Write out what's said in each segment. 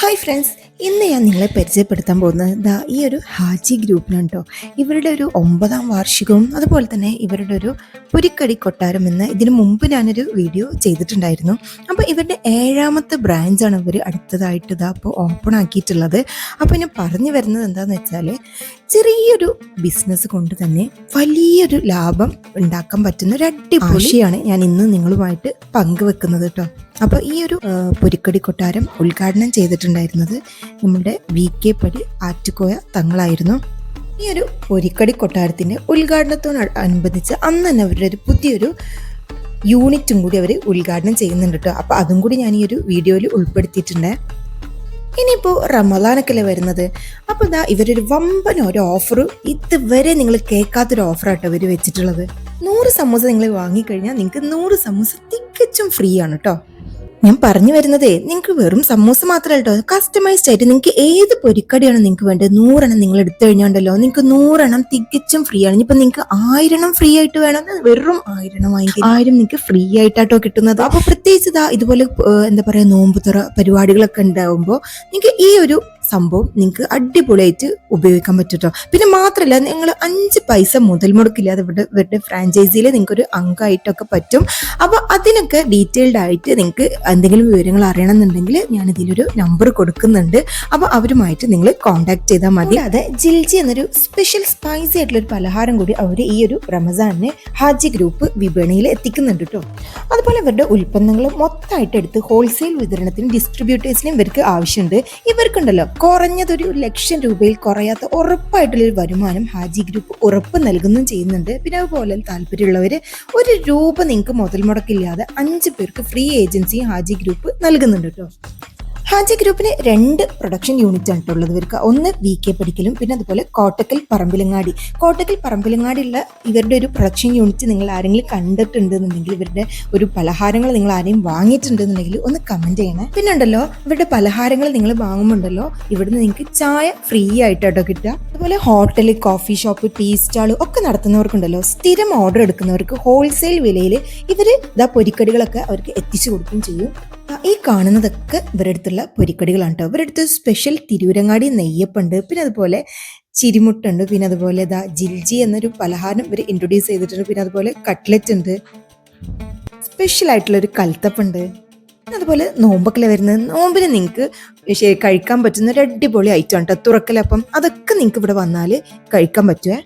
Hi friends ഇന്ന് ഞാൻ നിങ്ങളെ പരിചയപ്പെടുത്താൻ പോകുന്നത് ദാ ഈ ഒരു ഹാജി ഗ്രൂപ്പിനാണ് കേട്ടോ. ഇവരുടെ ഒരു ഒമ്പതാം വാർഷികവും അതുപോലെ തന്നെ ഇവരുടെ ഒരു പുരിക്കടി കൊട്ടാരം എന്ന് ഇതിനു മുമ്പ് ഞാനൊരു വീഡിയോ ചെയ്തിട്ടുണ്ടായിരുന്നു. അപ്പോൾ ഇവരുടെ ഏഴാമത്തെ ബ്രാഞ്ചാണ് ഇവർ അടുത്തതായിട്ട് ഇതാ അപ്പോൾ ഓപ്പൺ ആക്കിയിട്ടുള്ളത്. അപ്പോൾ ഞാൻ പറഞ്ഞു വരുന്നത് എന്താണെന്ന് വെച്ചാൽ ചെറിയൊരു ബിസിനസ് കൊണ്ട് തന്നെ വലിയൊരു ലാഭം ഉണ്ടാക്കാൻ പറ്റുന്ന ഒരു അടിപൊളിയാണ് ഞാൻ ഇന്ന് നിങ്ങളുമായിട്ട് പങ്കുവെക്കുന്നത് കേട്ടോ. അപ്പോൾ ഈ ഒരു പുരിക്കടി കൊട്ടാരം ഉദ്ഘാടനം ചെയ്തിട്ടുണ്ടായിരുന്നത് നമ്മുടെ വി കെ പടി ആറ്റുകോയ തങ്ങളായിരുന്നു. ഈ ഒരു പൊരിക്കടി കൊട്ടാരത്തിന്റെ ഉദ്ഘാടനത്തോട് അനുബന്ധിച്ച് അന്ന് തന്നെ അവരുടെ ഒരു പുതിയൊരു യൂണിറ്റും കൂടി അവർ ഉദ്ഘാടനം ചെയ്യുന്നുണ്ട് കേട്ടോ. അപ്പോൾ അതും കൂടി ഞാൻ ഈ ഒരു വീഡിയോയിൽ ഉൾപ്പെടുത്തിയിട്ടുണ്ട്. ഇനിയിപ്പോൾ റമദാനൊക്കെയല്ലേ വരുന്നത്? അപ്പോൾ ഇതാ ഇവരൊരു വമ്പൻ ഒരു ഓഫർ ഇതുവരെ നിങ്ങൾ കേൾക്കാത്തൊരു ഓഫറാട്ടോ ഇവർ വെച്ചിട്ടുള്ളത്. നൂറ് സമൂസ നിങ്ങൾ വാങ്ങിക്കഴിഞ്ഞാൽ നിങ്ങൾക്ക് നൂറ് സമൂസ തികച്ചും ഫ്രീ ആണ് കേട്ടോ. ഞാൻ പറഞ്ഞു വരുന്നതേ നിങ്ങൾക്ക് വെറും സമൂസ മാത്രമല്ല കേട്ടോ. കസ്റ്റമൈസ്ഡ് ആയിട്ട് നിങ്ങൾക്ക് ഏത് പൊരിക്കടിയാണ് നിങ്ങൾക്ക് വേണ്ടത്? നൂറെണ്ണം നിങ്ങൾ എടുത്തു കഴിഞ്ഞാണ്ടല്ലോ. നിങ്ങൾക്ക് നൂറെണ്ണം തികച്ചും ഫ്രീ ആണ്. ഇനിയിപ്പോൾ നിങ്ങൾക്ക് ആയിരണം ഫ്രീ ആയിട്ട് വേണം. വെറും ആയിരണം വാങ്ങിക്കും ആയിരം നിങ്ങൾക്ക് ഫ്രീ ആയിട്ടാട്ടോ കിട്ടുന്നത്. അപ്പോൾ പ്രത്യേകിച്ച് ഇതാ ഇതുപോലെ എന്താ പറയുക നോമ്പുതുറ പരിപാടികളൊക്കെ ഉണ്ടാവുമ്പോൾ നിങ്ങൾക്ക് ഈ ഒരു സംഭവം നിങ്ങൾക്ക് അടിപൊളിയായിട്ട് ഉപയോഗിക്കാൻ പറ്റും പിന്നെ മാത്രമല്ല നിങ്ങൾ അഞ്ച് പൈസ മുതൽ മുടക്കില്ലാതെ ഇവിടെ ഇവരുടെ ഫ്രാഞ്ചൈസിയിൽ നിങ്ങൾക്ക് ഒരു അംഗമായിട്ടൊക്കെ പറ്റും. അപ്പോൾ അതിനൊക്കെ ഡീറ്റെയിൽഡ് ആയിട്ട് നിങ്ങൾക്ക് എന്തെങ്കിലും വിവരങ്ങൾ അറിയണമെന്നുണ്ടെങ്കിൽ ഞാൻ ഇതിലൊരു നമ്പർ കൊടുക്കുന്നുണ്ട്. അപ്പോൾ അവരുമായിട്ട് നിങ്ങൾ കോൺടാക്ട് ചെയ്താൽ മതി. അതെ ജിൽജി എന്നൊരു സ്പെഷ്യൽ സ്പൈസി ആയിട്ടുള്ള ഒരു പലഹാരം കൂടി അവർ ഈ ഒരു റമസാനിന് ഹാജി ഗ്രൂപ്പ് വിപണിയിൽ എത്തിക്കുന്നുണ്ട് കേട്ടോ അതുപോലെ ഇവരുടെ ഉൽപ്പന്നങ്ങൾ മൊത്തമായിട്ട് എടുത്ത് ഹോൾസെയിൽ വിതരണത്തിനും ഡിസ്ട്രിബ്യൂട്ടേഴ്സിനും ഇവർക്ക് ആവശ്യമുണ്ട്. ഇവർക്കുണ്ടല്ലോ കുറഞ്ഞതൊരു ലക്ഷം രൂപയിൽ കുറയാത്ത ഉറപ്പായിട്ടുള്ളൊരു വരുമാനം ഹാജി ഗ്രൂപ്പ് ഉറപ്പ് നൽകുന്നതും ചെയ്യുന്നുണ്ട്. പിന്നെ അതുപോലെ താല്പര്യമുള്ളവർ ഒരു രൂപ നിങ്ങൾക്ക് മുതൽ മുടക്കില്ലാതെ അഞ്ച് പേർക്ക് ഫ്രീ ഏജൻസി ഹാജി ഗ്രൂപ്പ് നൽകുന്നുണ്ട് കേട്ടോ ഹാജി ഗ്രൂപ്പിന് രണ്ട് പ്രൊഡക്ഷൻ യൂണിറ്റ് ആണ് ഉള്ളത് ഇവർക്ക്. ഒന്ന് വി കെ പഠിക്കലും പിന്നെ അതുപോലെ കോട്ടക്കൽ പറമ്പിലങ്ങാടി. കോട്ടക്കൽ പറമ്പിലങ്ങാടിയുള്ള ഇവരുടെ ഒരു പ്രൊഡക്ഷൻ യൂണിറ്റ് നിങ്ങൾ ആരെങ്കിലും കണ്ടിട്ടുണ്ടെന്നുണ്ടെങ്കിൽ ഇവരുടെ ഒരു പലഹാരങ്ങൾ നിങ്ങൾ ആരെയും വാങ്ങിയിട്ടുണ്ടെന്നുണ്ടെങ്കിൽ ഒന്ന് കമന്റ് ചെയ്യണേ. പിന്നെ ഉണ്ടല്ലോ ഇവരുടെ പലഹാരങ്ങൾ നിങ്ങൾ വാങ്ങുമ്പോണ്ടല്ലോ ഇവിടുന്ന് നിങ്ങൾക്ക് ചായ ഫ്രീ ആയിട്ടോ കിട്ടുക. അതുപോലെ hotel coffee shop tea stall ഒക്കെ നടത്തുന്നവർക്കുണ്ടല്ലോ സ്ഥിരം ഓർഡർ എടുക്കുന്നവർക്ക് ഹോൾസെയിൽ വിലയിൽ ഇവർ ഇതാ പൊരിക്കടികളൊക്കെ അവർക്ക് എത്തിച്ചു കൊടുക്കുകയും ചെയ്യും. ഈ കാണുന്നതൊക്കെ ഇവരുടെ അടുത്തുള്ള പൊരിക്കടികളാണ് കേട്ടോ ഇവരുടെ അടുത്ത് സ്പെഷ്യൽ തിരൂരങ്ങാടി നെയ്യപ്പുണ്ട്. പിന്നെ അതുപോലെ ചിരിമുട്ടുണ്ട്. പിന്നെ അതുപോലെ ഇതാ ജിൽജി എന്നൊരു പലഹാരം ഇവർ ഇൻട്രൊഡ്യൂസ് ചെയ്തിട്ടുണ്ട്. പിന്നെ അതുപോലെ കട്ട്ലറ്റ് ഉണ്ട്. സ്പെഷ്യൽ ആയിട്ടുള്ള ഒരു കൽത്തപ്പുണ്ട്. പിന്നെ അതുപോലെ നോമ്പൊക്കെ വരുന്നത്. നോമ്പിന് നിങ്ങൾക്ക് കഴിക്കാൻ പറ്റുന്ന ഒരു അടിപൊളി ഐറ്റം കേട്ടോ തുറക്കലപ്പം അതൊക്കെ നിങ്ങൾക്ക് ഇവിടെ വന്നാൽ കഴിക്കാൻ പറ്റുമേ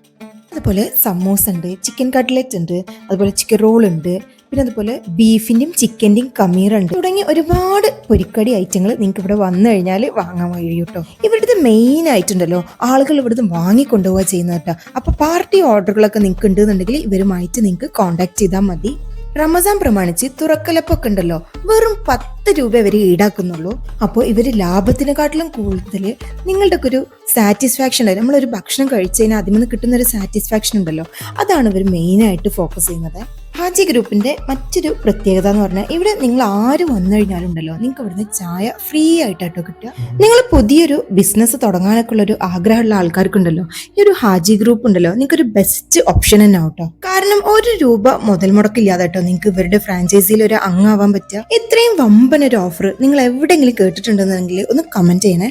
അതുപോലെ സമോസ ഉണ്ട് ചിക്കൻ കട്ട്ലറ്റ് ഉണ്ട് അതുപോലെ ചിക്കൻ റോൾ ഉണ്ട് പിന്നെ അതുപോലെ ബീഫിന്റെയും ചിക്കന്റെയും കമീർ ഉണ്ട് തുടങ്ങി ഒരുപാട് പൊരിക്കടി ഐറ്റങ്ങൾ നിങ്ങൾക്ക് ഇവിടെ വന്നു കഴിഞ്ഞാൽ വാങ്ങാൻ കഴിയും കേട്ടോ ഇവിടുത്തെ മെയിൻ ആയിട്ടുണ്ടല്ലോ ആളുകൾ ഇവിടുന്ന് വാങ്ങിക്കൊണ്ടുപോവുക ചെയ്യുന്നത് കേട്ടോ. അപ്പൊ പാർട്ടി ഓർഡറുകളൊക്കെ നിങ്ങൾക്ക് ഉണ്ടെന്നുണ്ടെങ്കിൽ ഇവരുമായിട്ട് നിങ്ങൾക്ക് കോൺടാക്ട് ചെയ്താൽ മതി. റമസാൻ പ്രമാണിച്ച് തുറക്കലപ്പൊക്കെ ഉണ്ടല്ലോ വെറും പത്ത് രൂപ വരെ ഈടാക്കുന്നുള്ളൂ. അപ്പോൾ ഇവർ ലാഭത്തിനെക്കാട്ടിലും കൂടുതൽ നിങ്ങളുടെ ഒരു സാറ്റിസ്ഫാക്ഷൻ നമ്മളൊരു ഭക്ഷണം കഴിച്ചതിന് അതിൽ നിന്ന് കിട്ടുന്ന ഒരു സാറ്റിസ്ഫാക്ഷൻ ഉണ്ടല്ലോ. അതാണ് ഇവർ മെയിനായിട്ട് ഫോക്കസ് ചെയ്യുന്നത്. ഹാജി ഗ്രൂപ്പിന്റെ മറ്റൊരു പ്രത്യേകത എന്ന് പറഞ്ഞാൽ ഇവിടെ നിങ്ങൾ ആര് വന്നു കഴിഞ്ഞാലും ഉണ്ടല്ലോ നിങ്ങൾക്ക് ഇവിടുന്ന് ചായ ഫ്രീ ആയിട്ടാട്ടോ കിട്ടുക. നിങ്ങൾ പുതിയൊരു ബിസിനസ് തുടങ്ങാനൊക്കെ ഉള്ള ഒരു ആഗ്രഹമുള്ള ആൾക്കാർക്കുണ്ടല്ലോ ഈ ഒരു ഹാജി ഗ്രൂപ്പ് ഉണ്ടല്ലോ നിങ്ങൾക്ക് ഒരു ബെസ്റ്റ് ഓപ്ഷൻ തന്നെ ആവട്ടോ. കാരണം ഒരു രൂപ മുതൽ മുടക്കില്ലാതെ കേട്ടോ നിങ്ങൾക്ക് ഇവരുടെ ഫ്രാഞ്ചൈസിയിൽ ഒരു അംഗമാവാൻ പറ്റുക. ഇത്രയും വമ്പൻ ഒരു ഓഫർ നിങ്ങൾ എവിടെയെങ്കിലും കേട്ടിട്ടുണ്ടെന്നുണ്ടെങ്കിൽ ഒന്ന് കമന്റ് ചെയ്യണേ.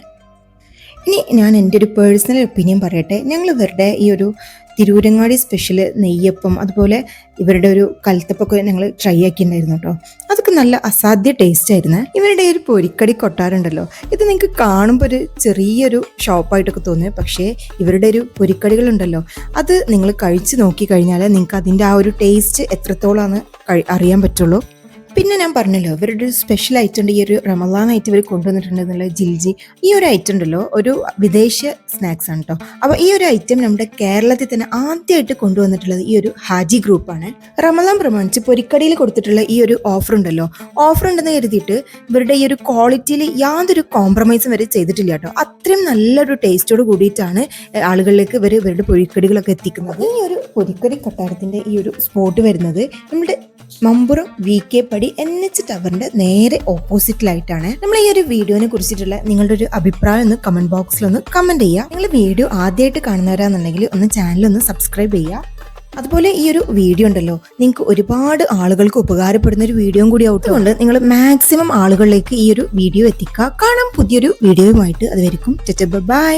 ഇനി ഞാൻ എന്റെ ഒരു പേഴ്സണൽ ഒപ്പീനിയൻ പറയട്ടെ. ഞങ്ങൾ ഇവരുടെ ഈ ഒരു തിരൂരങ്ങാടി സ്പെഷ്യൽ നെയ്യപ്പം അതുപോലെ ഇവരുടെ ഒരു കൽത്തപ്പൊക്കെ ഞങ്ങൾ ട്രൈ ആക്കിയിട്ടുണ്ടായിരുന്നു കേട്ടോ. അതൊക്കെ നല്ല അസാധ്യ ടേസ്റ്റ് ആയിരുന്നു. ഇവരുടെ ഒരു പൊരിക്കടി കൊട്ടാരുണ്ടല്ലോ ഇത് നിങ്ങൾക്ക് കാണുമ്പോൾ ഒരു ചെറിയൊരു ഷോപ്പായിട്ടൊക്കെ തോന്നുന്നു. പക്ഷേ ഇവരുടെ ഒരു പൊരിക്കടികളുണ്ടല്ലോ അത് നിങ്ങൾ കഴിച്ച് നോക്കി കഴിഞ്ഞാൽ നിങ്ങൾക്ക് അതിന്റെ ആ ഒരു ടേസ്റ്റ് എത്രത്തോളമാണ് അറിയാൻ പറ്റുള്ളൂ. പിന്നെ ഞാൻ പറഞ്ഞല്ലോ ഇവരുടെ ഒരു സ്പെഷ്യൽ ഐറ്റം ഉണ്ട്. ഈ ഒരു റമദാൻ ഐറ്റം ഇവർ കൊണ്ടുവന്നിട്ടുണ്ടെന്നുള്ള ജിൽജി ഈ ഒരു ഐറ്റം ഉണ്ടല്ലോ ഒരു വിദേശ സ്നാക്സ് ആണ് കേട്ടോ അപ്പോൾ ഈ ഒരു ഐറ്റം നമ്മുടെ കേരളത്തിൽ തന്നെ ആദ്യമായിട്ട് കൊണ്ടുവന്നിട്ടുള്ളത് ഈ ഒരു ഹാജി ഗ്രൂപ്പാണ് റമദാൻ പ്രമാണിച്ച് പൊരിക്കടിയിൽ കൊടുത്തിട്ടുള്ള ഈ ഒരു ഓഫർ ഉണ്ടല്ലോ. ഓഫർ ഉണ്ടെന്ന് കരുതിയിട്ട് ഇവരുടെ ഈ ഒരു ക്വാളിറ്റിയിൽ യാതൊരു കോംപ്രമൈസും വരെ ചെയ്തിട്ടില്ല കേട്ടോ അത്രയും നല്ലൊരു ടേസ്റ്റോട് കൂടിയിട്ടാണ് ആളുകളിലേക്ക് ഇവർ ഇവരുടെ പൊരിക്കടികളൊക്കെ എത്തിക്കുന്നത്. ഈ ഒരു പൊരിക്കടി കൊട്ടാരത്തിന്റെ ഈ ഒരു സ്പോട്ട് വരുന്നത് നമ്മുടെ Mampuram V K Padi N H ടവറിന്റെ നേരെ ഓപ്പോസിറ്റിലായിട്ടാണ്. നമ്മൾ ഈ ഒരു വീഡിയോനെ കുറിച്ചിട്ടുള്ള നിങ്ങളുടെ ഒരു അഭിപ്രായം ഒന്ന് കമന്റ് ബോക്സിൽ ഒന്ന് കമന്റ് ചെയ്യുക. നിങ്ങൾ വീഡിയോ ആദ്യമായിട്ട് കാണുന്നവരാണെന്നുണ്ടെങ്കിൽ ഒന്ന് ചാനൽ ഒന്ന് സബ്സ്ക്രൈബ് ചെയ്യുക. അതുപോലെ ഈ ഒരു വീഡിയോ ഉണ്ടല്ലോ നിങ്ങൾക്ക് ഒരുപാട് ആളുകൾക്ക് ഉപകാരപ്പെടുന്ന ഒരു വീഡിയോ കൂടി ആവട്ടുകൊണ്ട് നിങ്ങൾ മാക്സിമം ആളുകളിലേക്ക് ഈ ഒരു വീഡിയോ എത്തിക്കുക. കാണാം പുതിയൊരു വീഡിയോയുമായിട്ട്. അതുവരെയും ബൈ